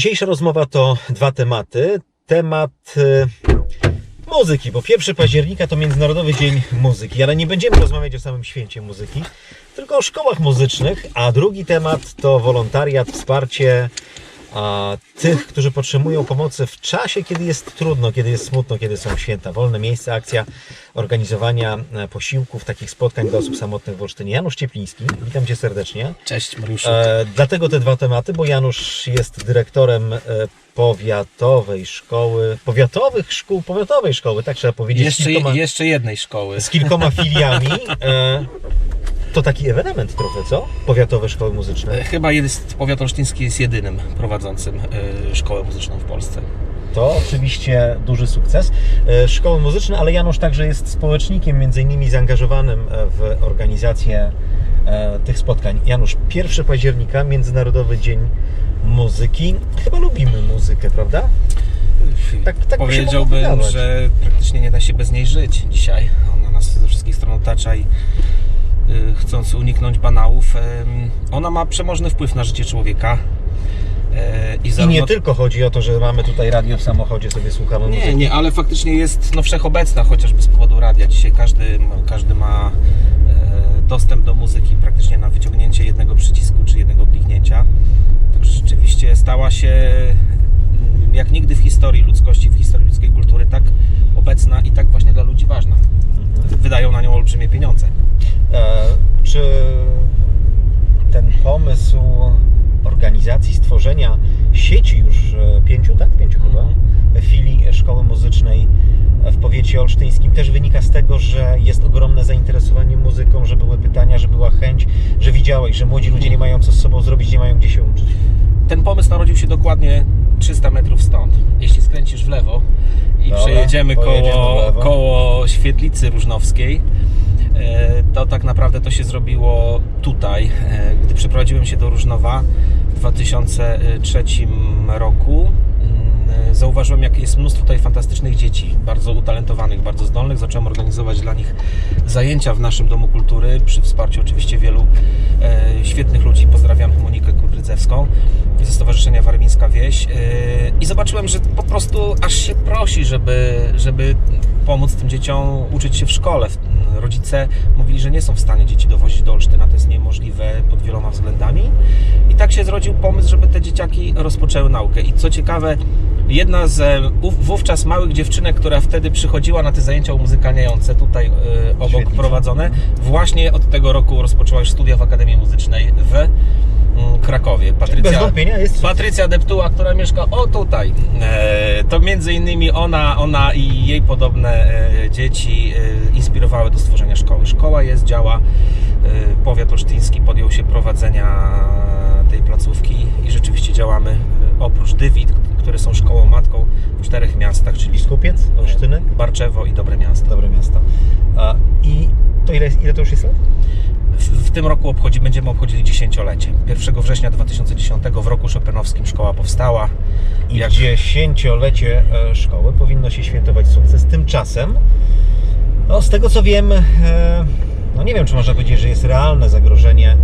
Dzisiejsza rozmowa to dwa tematy. Temat e, muzyki, bo 1 października to Międzynarodowy Dzień Muzyki, ale nie będziemy rozmawiać o samym święcie muzyki, tylko o szkołach muzycznych, a drugi temat to wolontariat, wsparcie a, tych, którzy potrzebują pomocy w czasie, kiedy jest trudno, kiedy jest smutno, kiedy są święta. Wolne miejsce, akcja organizowania e, posiłków, takich spotkań dla osób samotnych w Olsztynie. Janusz Ciepliński, witam Cię serdecznie. Cześć Mariuszu. E, dlatego te dwa tematy, bo Janusz jest dyrektorem e, powiatowej szkoły, powiatowych szkół, powiatowej szkoły, tak trzeba powiedzieć, jeszcze, kilkoma, jeszcze jednej szkoły. z kilkoma filiami. E, to taki ewenement trochę, co? Powiatowe szkoły muzyczne. Chyba jest, powiat olsztyński jest jedynym prowadzącym e, szkołę muzyczną w Polsce. To oczywiście duży sukces. E, Szkoły muzyczne, ale Janusz także jest społecznikiem, między innymi zaangażowanym e, w organizację e, tych spotkań. Janusz, 1 października, Międzynarodowy Dzień Muzyki. Chyba lubimy muzykę, prawda? Tak- tak Powiedziałbym, że praktycznie nie da się bez niej żyć dzisiaj. Ona nas ze wszystkich stron otacza i chcąc uniknąć banałów, ona ma przemożny wpływ na życie człowieka. E, I, I zarówno nie tylko chodzi o to, że mamy tutaj radio w samochodzie, sobie słuchamy Nie, muzyki. nie, ale faktycznie jest no, wszechobecna, chociażby z powodu radia. Dzisiaj każdy, każdy ma e, dostęp do muzyki praktycznie na wyciągnięcie jednego przycisku czy jednego kliknięcia. Także rzeczywiście stała się mm, jak nigdy w historii ludzkości, w historii ludzkiej kultury tak obecna i tak właśnie dla ludzi ważna. Mhm. Wydają na nią olbrzymie pieniądze. E, czy ten pomysł organizacji, stworzenia sieci już e, pięciu, tak? Pięciu chyba, Mhm. filii szkoły muzycznej w powiecie olsztyńskim też wynika z tego, że jest ogromne zainteresowanie muzyką, że były pytania, że była chęć, że widziałeś, że młodzi ludzie nie mają co z sobą zrobić, nie mają gdzie się uczyć. Ten pomysł narodził się dokładnie 300 metrów stąd. Jeśli skręcisz w lewo i Dobra, przejedziemy koło, koło świetlicy różnowskiej, to tak naprawdę to się zrobiło tutaj. E, Gdy przeprowadziłem się do Różnowa w 2003 roku, mm, zauważyłem, jak jest mnóstwo tutaj fantastycznych dzieci, bardzo utalentowanych, bardzo zdolnych. Zacząłem organizować dla nich zajęcia w naszym Domu Kultury, przy wsparciu oczywiście wielu e, świetnych ludzi. Pozdrawiam Monikę Kudrydzewską ze Stowarzyszenia Warmińska Wieś. E, I zobaczyłem, że po prostu aż się prosi, żeby, żeby pomóc tym dzieciom uczyć się w szkole. Rodzice mówili, że nie są w stanie dzieci dowozić do Olsztyna, to jest niemożliwe pod wieloma względami. I tak się zrodził pomysł, żeby te dzieciaki rozpoczęły naukę. I co ciekawe, jedna z e, ów- wówczas małych dziewczynek, która wtedy przychodziła na te zajęcia umuzykalniające tutaj e, obok Świetlica. prowadzone, właśnie od tego roku rozpoczęła już studia w Akademii Muzycznej w mm, Krakowie. Bez Patrycja, wątpienia jest Patrycja Deptuła, która mieszka o tutaj. E, to między innymi ona, ona i jej podobne e, dzieci e, inspirowały do stworzenia szkoły. Szkoła jest, działa. Powiat olsztyński podjął się prowadzenia tej placówki i rzeczywiście działamy oprócz Dywit, które są szkołą matką w czterech miastach, czyli Biskupiec, Olsztynek, Barczewo i Dobre Miasto. dobre miasto. I to ile, ile to już jest lat? W, tym roku obchodzi, będziemy obchodzili dziesięciolecie. 1 września 2010 w roku szopenowskim szkoła powstała. I Jak- dziesięciolecie e, szkoły powinno się świętować sukces. Tymczasem, no, z tego co wiem, e, no nie wiem, czy można powiedzieć, że jest realne zagrożenie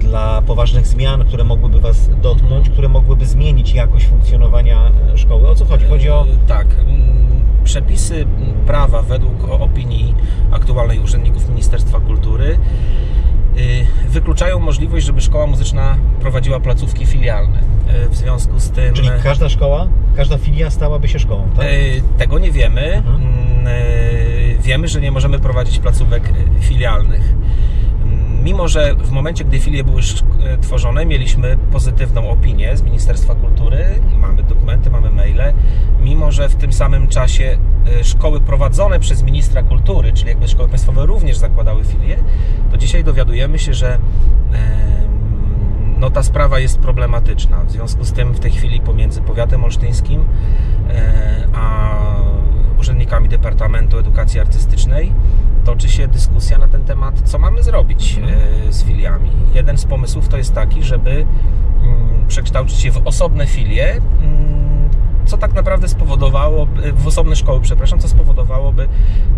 dla poważnych zmian, które mogłyby Was dotknąć, które mogłyby zmienić jakość funkcjonowania e, szkoły. O co chodzi? Chodzi o. E, Tak. mm, Przepisy mm, prawa według opinii aktualnej urzędników Ministerstwa Kultury y, wykluczają możliwość, żeby szkoła muzyczna prowadziła placówki filialne. W związku z tym Czyli każda szkoła, każda filia stałaby się szkołą, tak? e, tego nie wiemy. Mhm. Mm, e, Wiemy, że nie możemy prowadzić placówek e, filialnych. Mimo, że w momencie, gdy filie były e, tworzone, mieliśmy pozytywną opinię z Ministerstwa Kultury, mamy dokumenty, mamy maile, mimo, że w tym samym czasie e, szkoły prowadzone przez ministra kultury, czyli jakby szkoły państwowe również zakładały filie, to dzisiaj dowiadujemy się, że no ta sprawa jest problematyczna. W związku z tym w tej chwili pomiędzy powiatem olsztyńskim e, a urzędnikami Departamentu Edukacji Artystycznej toczy się dyskusja na ten temat, co mamy zrobić e, z filiami. Jeden z pomysłów to jest taki, żeby mm, przekształcić je w osobne filie, mm, co tak naprawdę spowodowało, w osobne szkoły, przepraszam, co spowodowałoby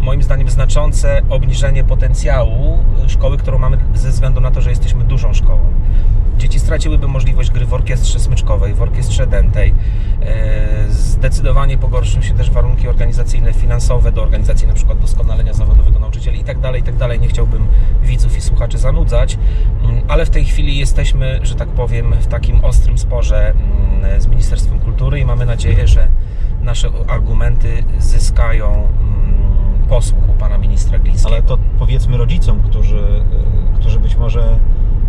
moim zdaniem znaczące obniżenie potencjału szkoły, którą mamy ze względu na to, że jesteśmy dużą szkołą. Dzieci straciłyby możliwość gry w orkiestrze smyczkowej, w orkiestrze dętej. E, Zdecydowanie pogorszą się też warunki organizacyjne, finansowe do organizacji przykład doskonalenia zawodowego nauczycieli i tak dalej, i tak. Nie chciałbym widzów i słuchaczy zanudzać, Mm, ale w tej chwili jesteśmy, że tak powiem, w takim ostrym sporze mm, z Ministerstwem Kultury i mamy nadzieję, że nasze argumenty zyskają mm, posłuch u pana ministra Glińskiego. Ale to powiedzmy rodzicom, którzy, y, którzy być może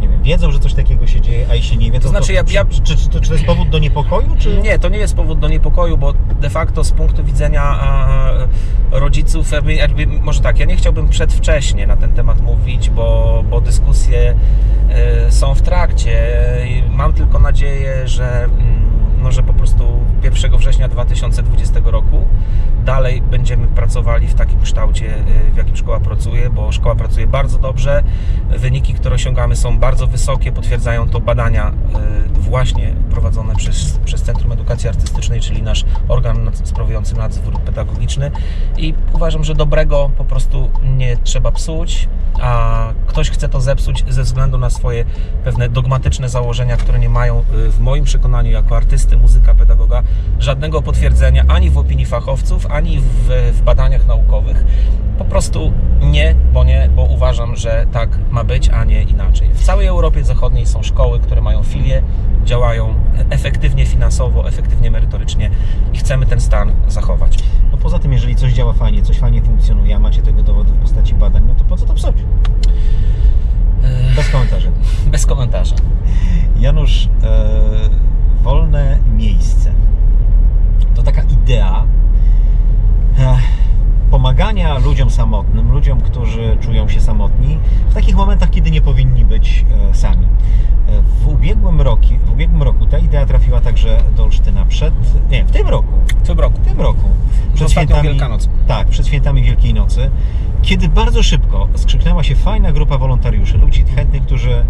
nie wiem, wiedzą, że coś takiego się dzieje, a jeśli nie wiedzą, To znaczy, ja- czy, ja- czy, czy, czy to jest powód do niepokoju, czy... Nie, to nie jest powód do niepokoju, bo de facto z punktu widzenia rodziców, jakby, może tak, ja nie chciałbym przedwcześnie na ten temat mówić, bo, bo dyskusje e, są w trakcie. I Mam tylko nadzieję, że, mm, no, że po prostu 1 września 2020 roku dalej będziemy pracowali w takim kształcie, e, w jakim szkoła pracuje, bo szkoła pracuje bardzo dobrze. Wyniki, które osiągamy są bardzo wysokie, potwierdzają to badania e, właśnie prowadzone przez, przez Centrum Edukacji Artystycznej, czyli nasz organ sprawujący nadzór pedagogiczny i uważam, że dobrego po prostu nie trzeba psuć, a ktoś chce to zepsuć ze względu na swoje pewne dogmatyczne założenia, które nie mają y, w moim przekonaniu jako artysty, muzyka, pedagoga żadnego potwierdzenia ani w opinii fachowców, ani w, w badaniach naukowych. Po prostu nie, bo nie, bo uważam, że tak ma być, a nie inaczej. W całej Europie Zachodniej są szkoły, które mają filie, działają efektywnie finansowo, efektywnie merytorycznie i chcemy ten stan zachować. No poza tym, jeżeli coś działa fajnie, coś fajnie funkcjonuje, a macie tego dowodu w postaci badań, no to po co to psuć? Bez komentarzy. Bez komentarza. Janusz, e, wolne miejsce. To taka idea e, pomagania ludziom samotnym, ludziom, którzy czują się samotni, w takich momentach, kiedy nie powinni być e, sami. E, w, ubiegłym roku, w ubiegłym roku ta idea trafiła także do Olsztyna przed, nie, w tym roku, W tym roku. w tym roku. ostatnią Wielkanoc. Tak, przed świętami Wielkiej Nocy, kiedy bardzo szybko skrzyknęła się fajna grupa wolontariuszy, ludzi chętnych, którzy e,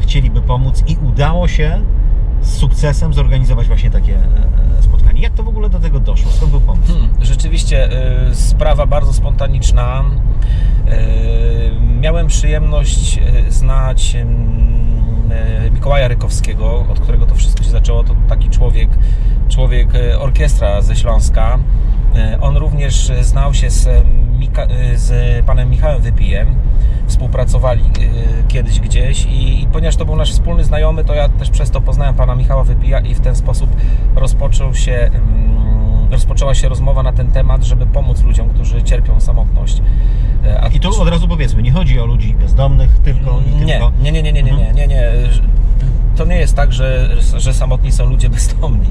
chcieliby pomóc i udało się z sukcesem zorganizować właśnie takie e, e, spotkanie. Jak to w ogóle do tego doszło? Skąd był pomysł? Hmm, rzeczywiście y, sprawa bardzo spontaniczna. Y, miałem przyjemność znać y, Mikołaja Rykowskiego, od którego to wszystko się zaczęło. To taki człowiek, człowiek orkiestra ze Śląska. On również znał się z, Mika, y, z panem Michałem Wypijem. Współpracowali y, kiedyś gdzieś i, i ponieważ to był nasz wspólny znajomy, to ja też przez to poznałem pana Michała Wypija i w ten sposób rozpoczął się mm, rozpoczęła się rozmowa na ten temat, żeby pomóc ludziom, którzy cierpią samotność. E, A I tu od razu powiedzmy, nie chodzi o ludzi bezdomnych tylko i nie, tylko. nie, nie, nie, nie, nie, nie, nie, nie. To nie jest tak, że, że samotni są ludzie bezdomni.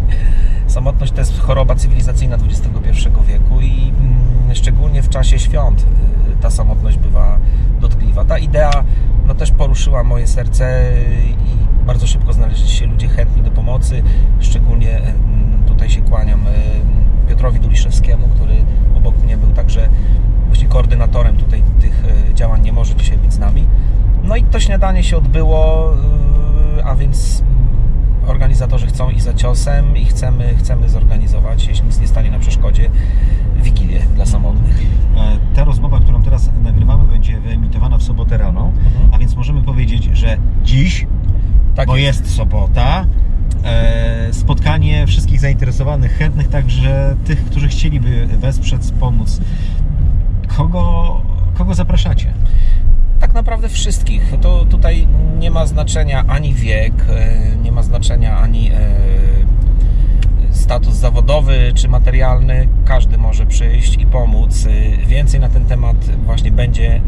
Samotność to jest choroba cywilizacyjna XXI wieku i mm, szczególnie w czasie świąt y, ta samotność bywa dotkliwa. Ta idea no, też poruszyła moje serce i bardzo szybko znaleźli się ludzie chętni do pomocy. Szczególnie mm, tutaj się kłaniam y, Piotrowi Duliszewskiemu, który obok mnie był także właśnie koordynatorem tutaj tych y, działań, nie może dzisiaj być z nami. No i to śniadanie się odbyło, y, a więc mm, organizatorzy chcą i za ciosem i chcemy, chcemy zorganizować, jeśli nic nie stanie na przeszkodzie, wigilię dla samotnych. E, Ta rozmowa, którą teraz nagrywamy, będzie wyemitowana w sobotę rano, Mhm. a więc możemy powiedzieć, że dziś Tak bo jest sobota. E, spotkanie wszystkich zainteresowanych, chętnych, także tych, którzy chcieliby wesprzeć, pomóc. Kogo, kogo zapraszacie? Tak naprawdę wszystkich. To tutaj nie ma znaczenia ani wiek, e, nie ma znaczenia ani e, status zawodowy czy materialny. Każdy może przyjść i pomóc. Więcej na ten temat właśnie będzie,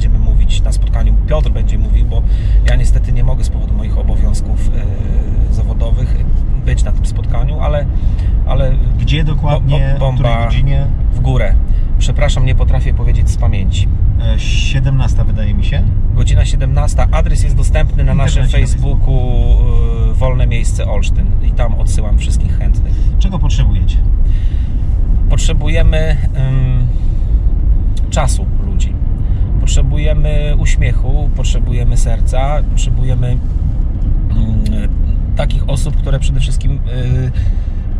będziemy mówić na spotkaniu. Piotr będzie mówił, bo ja niestety nie mogę z powodu moich obowiązków e, zawodowych być na tym spotkaniu, ale, ale Gdzie dokładnie, Bo- bo- o której bomba. godzinie? w górę. Przepraszam, nie potrafię powiedzieć z pamięci. E, 17 wydaje mi się. Godzina 17. Adres jest dostępny na naszym internecie, na Facebooku y, Wolne Miejsce Olsztyn i tam odsyłam wszystkich chętnych. Czego potrzebujecie? Potrzebujemy ym, czasu. Potrzebujemy uśmiechu, potrzebujemy serca, potrzebujemy ym, takich osób, które przede wszystkim y,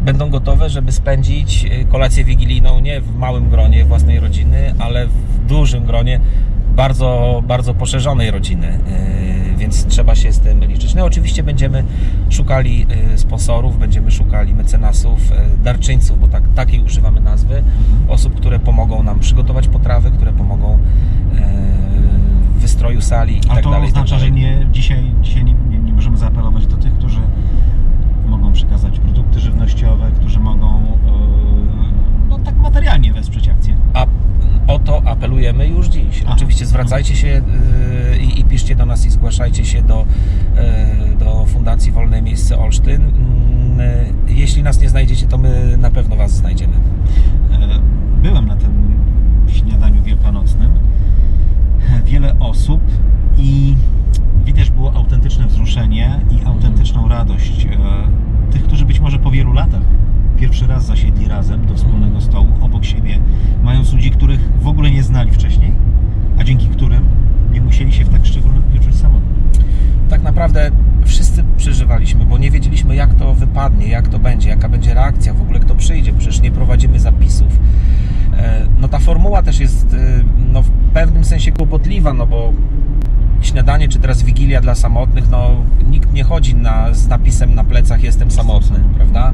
będą gotowe, żeby spędzić y, kolację wigilijną nie w małym gronie własnej rodziny, ale w dużym gronie bardzo, bardzo poszerzonej rodziny. Y, więc trzeba się z tym liczyć. No oczywiście będziemy szukali sponsorów, będziemy szukali mecenasów, darczyńców, bo tak, takiej używamy nazwy, osób, które pomogą nam przygotować potrawy, sali i A tak to dalej. i tak oznacza, że nie, dzisiaj, dzisiaj nie, nie, nie możemy zaapelować do tych, którzy mogą przekazać produkty żywnościowe, którzy mogą e, no, tak materialnie wesprzeć akcję. A o to apelujemy już dziś. Aha. Oczywiście zwracajcie się yy, i, i piszcie do nas i zgłaszajcie się do, yy, do Fundacji Wolne Miejsce Olsztyn. Yy, jeśli nas nie znajdziecie, to my na pewno Was znajdziemy. Byłem na tym śniadaniu wielkanocnym. Wiele osób i widać było autentyczne wzruszenie i autentyczną radość e, tych, którzy być może po wielu latach pierwszy raz zasiedli razem do wspólnego stołu, obok siebie, mając ludzi, których w ogóle nie znali wcześniej, a dzięki którym nie musieli się w tak szczególnym dniu czuć samotni. Tak naprawdę wszyscy przeżywaliśmy, bo nie wiedzieliśmy, jak to wypadnie, jak to będzie, jaka będzie reakcja, w ogóle kto przyjdzie, przecież nie prowadzimy zapisów. E, No ta formuła też jest e, no, w pewnym sensie kłopotliwa, no bo śniadanie czy teraz wigilia dla samotnych, no nikt nie chodzi na, z napisem na plecach jestem samotny, prawda?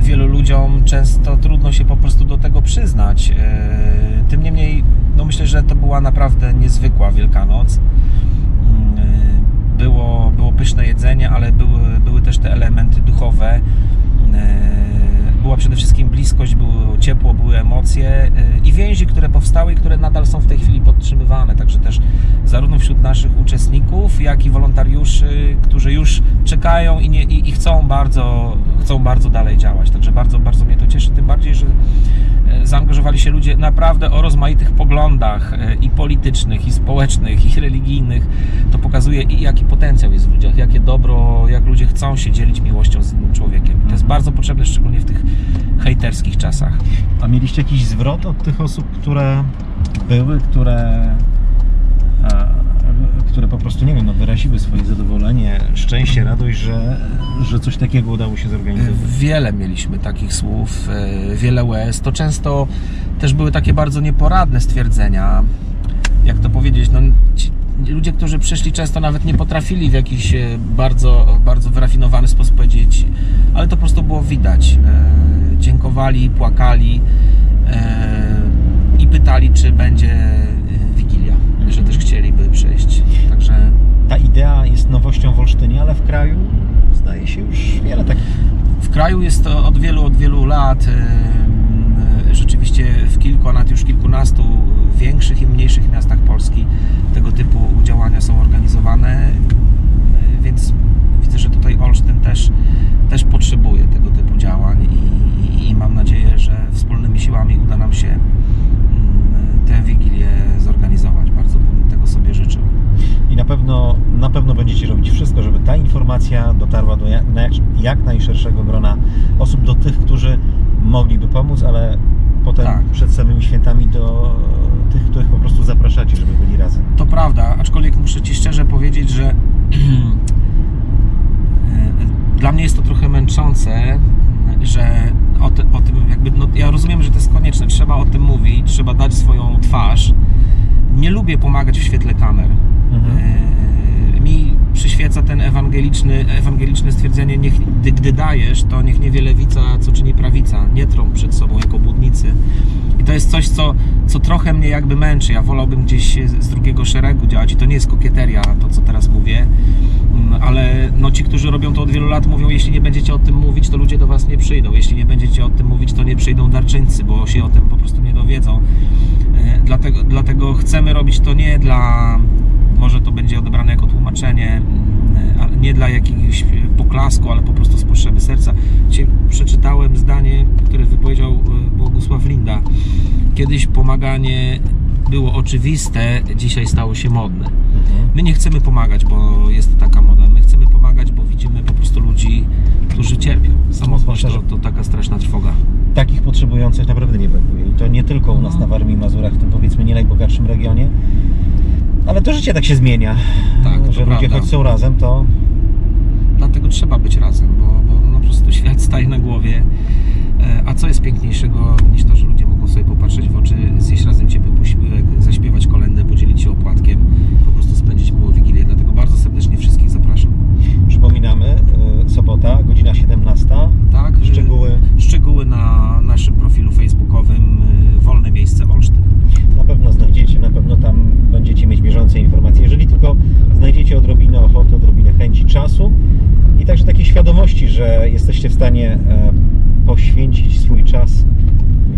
Wielu ludziom często trudno się po prostu do tego przyznać. E, Tym niemniej, no myślę, że to była naprawdę niezwykła Wielkanoc. Mm, Było, było pyszne jedzenie, ale były, były też te elementy duchowe. Była przede wszystkim bliskość, było ciepło, były emocje e, i więzi, które powstały i które nadal są w tej chwili podtrzymywane. Także też zarówno wśród naszych uczestników, jak i wolontariuszy, którzy już czekają i, nie, i, i chcą, bardzo, chcą bardzo dalej działać. Także bardzo, bardzo mnie to cieszy, tym bardziej, że e, zaangażowali się ludzie naprawdę o rozmaitych poglądach e, i politycznych, i społecznych, i religijnych. To pokazuje i jaki potencjał jest w ludziach, jakie dobro, jak ludzie chcą się dzielić miłością z innym człowiekiem. To jest bardzo potrzebne, szczególnie w tych hejterskich czasach. A mieliście jakiś zwrot od tych osób, które były, które, e, które po prostu, nie wiem, no, wyraziły swoje zadowolenie, szczęście, radość, że, że coś takiego udało się zorganizować? Wiele mieliśmy takich słów, e, wiele łez. To często też były takie bardzo nieporadne stwierdzenia. Jak to powiedzieć? No, ci ludzie, którzy przyszli, często nawet nie potrafili w jakiś e, bardzo, bardzo wyrafinowany sposób powiedzieć, ale to po prostu było widać. E, Dziękowali, płakali e, i pytali, czy będzie e, Wigilia, że też chcieliby przyjść. Także Ta idea jest nowością w Olsztynie, ale w kraju zdaje się już wiele takich. W kraju jest to od wielu, od wielu lat. em, Rzeczywiście w kilku, a nawet już kilkunastu większych i mniejszych miastach Polski tego typu działania są organizowane, więc widzę, że tutaj Olsztyn też, też potrzebuje tego typu działań i, i mam nadzieję, że wspólnymi siłami uda nam się mm, tę Wigilię zorganizować. Bardzo bym tego sobie życzył. I na pewno, na pewno będziecie robić wszystko, żeby ta informacja dotarła do jak, na jak, jak najszerszego grona osób, do tych, którzy mogliby pomóc, ale potem Tak. przed samymi świętami do tych, których po prostu zapraszacie, żeby byli razem. To prawda, aczkolwiek muszę Ci szczerze powiedzieć, że e, dla mnie jest to trochę męczące, że o, ty, o tym jakby, no ja rozumiem, że to jest konieczne, trzeba trzeba dać swoją twarz. Nie lubię pomagać w świetle kamer. Mhm. E, Mi przyświeca ten ewangeliczny, ewangeliczne stwierdzenie, niech, gdy, gdy dajesz, to niech nie wie lewica, co czyni prawica. Nie trąb przed sobą jako budnicy. I to jest coś, co, co trochę mnie jakby męczy. Ja wolałbym gdzieś z drugiego szeregu działać i to nie jest kokieteria, to co teraz mówię, Mm, ale no ci, którzy robią to od wielu lat mówią, jeśli nie będziecie o tym mówić, to ludzie do Was nie przyjdą. Jeśli nie będziecie o tym mówić, to nie przyjdą darczyńcy, bo się o tym po prostu nie dowiedzą. E, Dlatego, dlatego chcemy robić to nie dla, może to będzie odebrane jako tłumaczenie, nie dla jakiegoś poklasku, ale po prostu z potrzeby serca. Dzisiaj przeczytałem zdanie, które wypowiedział e, Bogusław Linda. Kiedyś pomaganie było oczywiste, dzisiaj stało się modne. My nie chcemy pomagać, bo jest taka moda. My chcemy pomagać, bo widzimy po prostu ludzi, którzy cierpią. Samotność to, to taka straszna trwoga. Takich potrzebujących naprawdę nie brakuje. I to nie tylko u nas No. na Warmii i Mazurach, w tym powiedzmy nie najbogatszym regionie, ale to życie tak się zmienia. Tak, że ludzie prawda. choć są razem, to. Dlatego trzeba być razem, bo, bo no po prostu świat staje na głowie. E, a co jest piękniejszego niż to, że ludzie mogą sobie popatrzeć w oczy, zjeść razem ciepły posiłek, zaśpiewać kolendę, podzielić się opłatkiem, po prostu spędzić miło Wigilię. Dlatego bardzo serdecznie wszystkich zapraszam. Przypominamy, e, sobota, godzina 17. Tak, e, szczegóły. Szczegóły na naszym profilu facebookowym Wolne Miejsce więcej informacji, jeżeli tylko znajdziecie odrobinę ochoty, odrobinę chęci czasu i także takiej świadomości, że jesteście w stanie e, poświęcić swój czas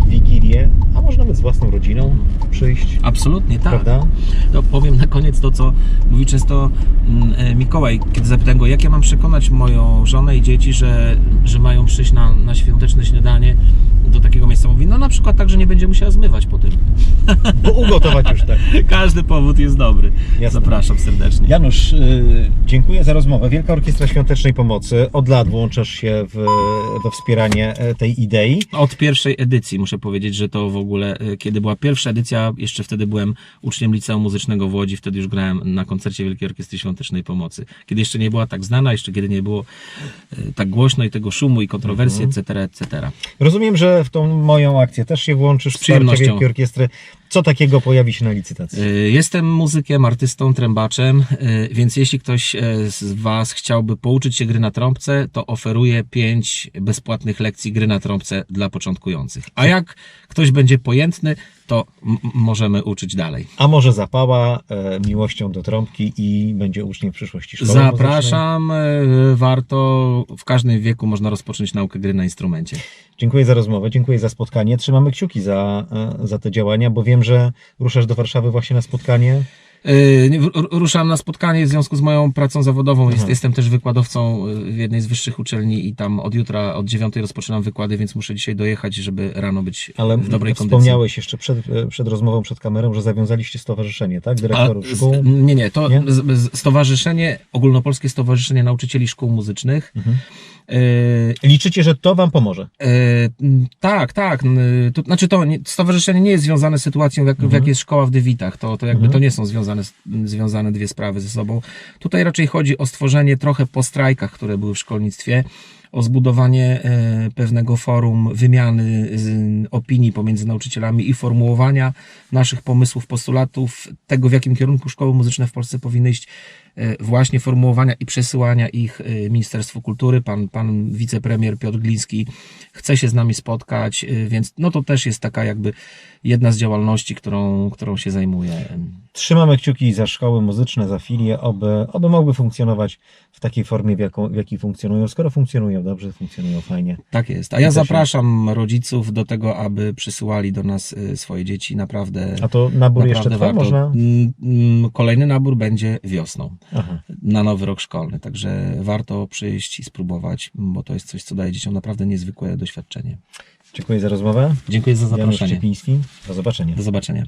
w Wigilię, a może nawet z własną rodziną przyjść. Absolutnie tak. Prawda? To powiem na koniec to, co mówi często mm, e, Mikołaj, kiedy zapytałem go, jak ja mam przekonać moją żonę i dzieci, że, że mają przyjść na, na świąteczne śniadanie do takiego miejsca. Mówi, no na przykład tak, że nie będzie musiała zmywać po tym. Bo ugotować już tak. Każdy powód jest dobry. Jasne. Zapraszam serdecznie. Janusz, y, dziękuję za rozmowę. Wielka Orkiestra Świątecznej Pomocy. Od lat włączasz się w, we wspieranie e, tej idei. Od pierwszej edycji muszę powiedzieć, że to w ogóle, e, kiedy była pierwsza edycja, jeszcze wtedy byłem uczniem liceum muzycznego w Łodzi, wtedy już grałem na koncercie Wielkiej Orkiestry Świątecznej Pomocy. Kiedy jeszcze nie była tak znana, jeszcze kiedy nie było e, tak głośno i tego szumu i kontrowersji, etc., etc. Rozumiem, że w tą moją akcję też się włączysz. Przyjemnością. Wielkiej Orkiestry. Co takiego pojawi się na licytacji? Y, Jestem muzykiem, artystą, trębaczem, y, więc jeśli ktoś e, z Was chciałby pouczyć się gry na trąbce, to oferuję pięć bezpłatnych lekcji gry na trąbce dla początkujących. A jak ktoś będzie pojętny, to możemy uczyć dalej. A może zapała e, miłością do trąbki i będzie uczniem w przyszłości szkoły muzycznej? Zapraszam, e, warto, w każdym wieku można rozpocząć naukę gry na instrumencie. Dziękuję za rozmowę, dziękuję za spotkanie. Trzymamy kciuki za, e, za te działania, bo wiem, że ruszasz do Warszawy właśnie na spotkanie. Yy, Ruszam na spotkanie w związku z moją pracą zawodową. Jest, Aha. jestem też wykładowcą y, w jednej z wyższych uczelni i tam od jutra, od dziewiątej rozpoczynam wykłady, więc muszę dzisiaj dojechać, żeby rano być Ale w dobrej kondycji. wspomniałeś jeszcze przed, e, przed rozmową, przed kamerą, że zawiązaliście stowarzyszenie, tak? Dyrektorów szkół. nie, nie, to Nie? Stowarzyszenie, Ogólnopolskie Stowarzyszenie Nauczycieli Szkół Muzycznych. Mhm. Yy, Liczycie, że to wam pomoże. Tak, tak. To, znaczy to nie, stowarzyszenie nie jest związane z sytuacją, jak, w Mhm. jakiej jest szkoła w Dywitach. To, to jakby Mhm. to nie są związane, związane dwie sprawy ze sobą. Tutaj raczej chodzi o stworzenie trochę po strajkach, które były w szkolnictwie, o zbudowanie e, pewnego forum wymiany opinii pomiędzy nauczycielami i formułowania naszych pomysłów, postulatów, tego w jakim kierunku szkoły muzyczne w Polsce powinny iść, właśnie formułowania i przesyłania ich e, Ministerstwu Kultury. Pan, pan wicepremier Piotr Gliński chce się z nami spotkać, e, więc no to też jest taka jakby jedna z działalności, którą, którą się zajmuję. Trzymamy kciuki za szkoły muzyczne, za filie, oby, oby mogły funkcjonować w takiej formie, w, jaką, w jakiej funkcjonują. Skoro funkcjonują dobrze, funkcjonują fajnie. Tak jest. A ja zapraszam rodziców do tego, aby przysyłali do nas e, swoje dzieci. Naprawdę, A to nabór jeszcze trwa? Można? Mm, mm, Kolejny nabór będzie wiosną. Aha. na nowy rok szkolny. Także warto przyjść i spróbować, bo to jest coś, co daje dzieciom naprawdę niezwykłe doświadczenie. Dziękuję za rozmowę. Dziękuję za Janusz zaproszenie. Ciepliński. Do zobaczenia. Do zobaczenia.